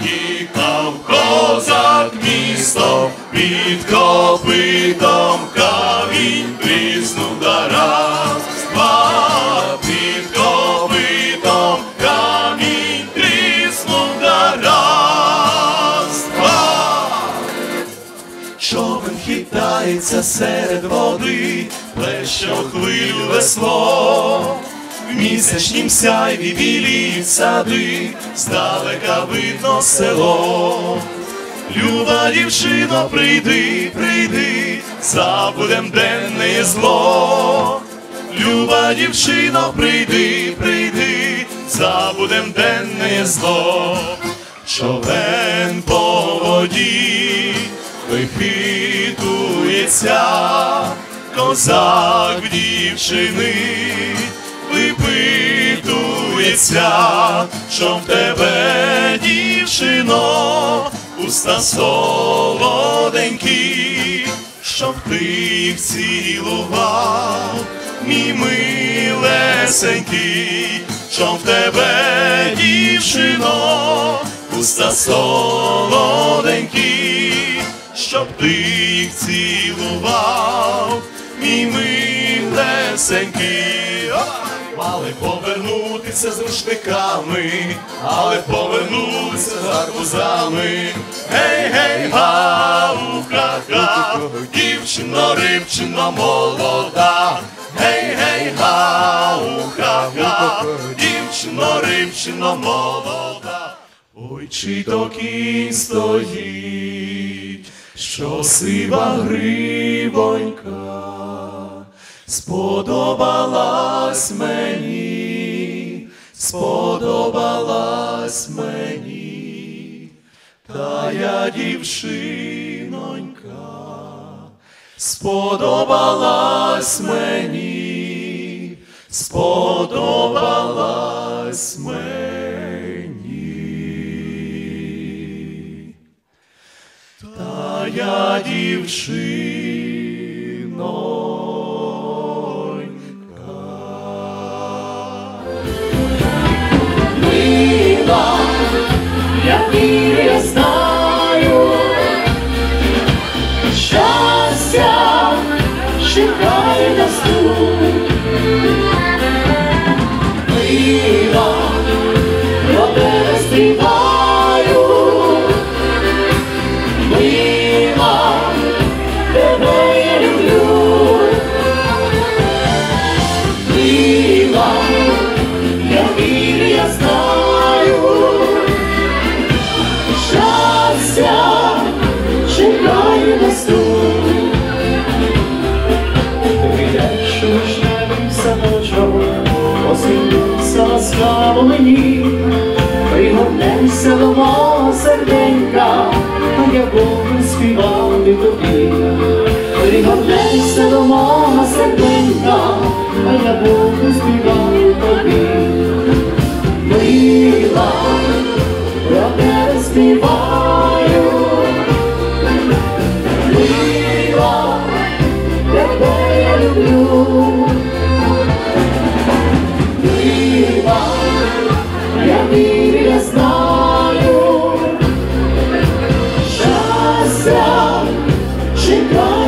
Їхав козак місто, під копитом камінь тріснув да два, під копитом камінь тріснув да раз, два. Човен хитається серед води, плещо хвилю весло. В місячнім сяйві білі сади, здалека видно село. Люба дівчино, прийди, прийди, забудем денне зло. Люба дівчино, прийди, прийди, забудем денне зло. Човен по воді вихитується, козак дівчини випитується, що в тебе, дівчино, уста солоденькі, щоб ти цілував, мій милесенький, що в тебе, дівчино, уста солоденькі, щоб ти цілував, мій милесенький. Мали повернутися з рушниками, але повернулися з гарбузами. Гей, гей, гау, ха-ха, дівчино, рибчино молода. Гей, гей, гау, ха-ха, дівчино, рибчино молода. Ой, чи то кінь стоїть, що сива гривонька сподобалась мені, сподобалась мені, та я дівчинонька, сподобалась мені, сподобалась мені. Та я дівчинонька. ja vīries nav. Мені, пригорнешся до мого серденька, я буду співати тобі. Пригорнешся до мого серденька, а я буду співати тобі. Мила, я тебе співаю, she goes.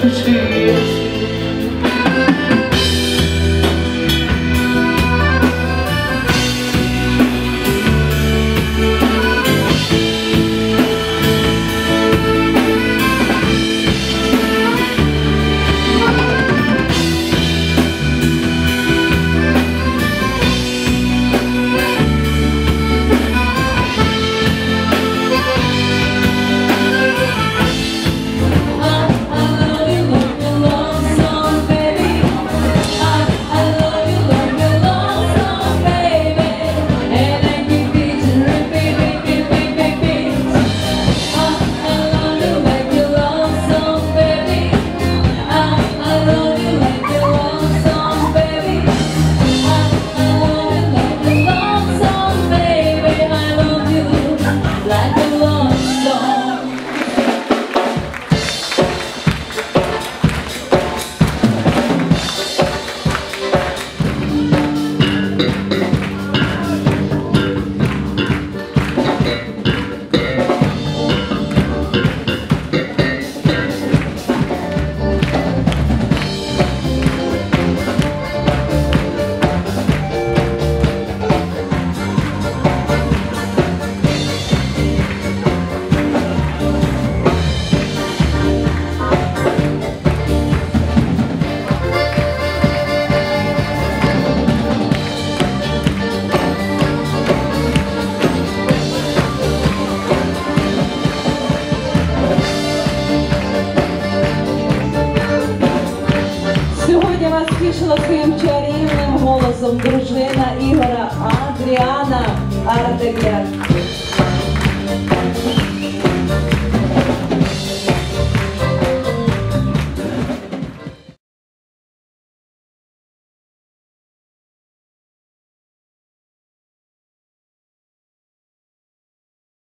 to see голосом дружина Ігора Адріана Артем'як.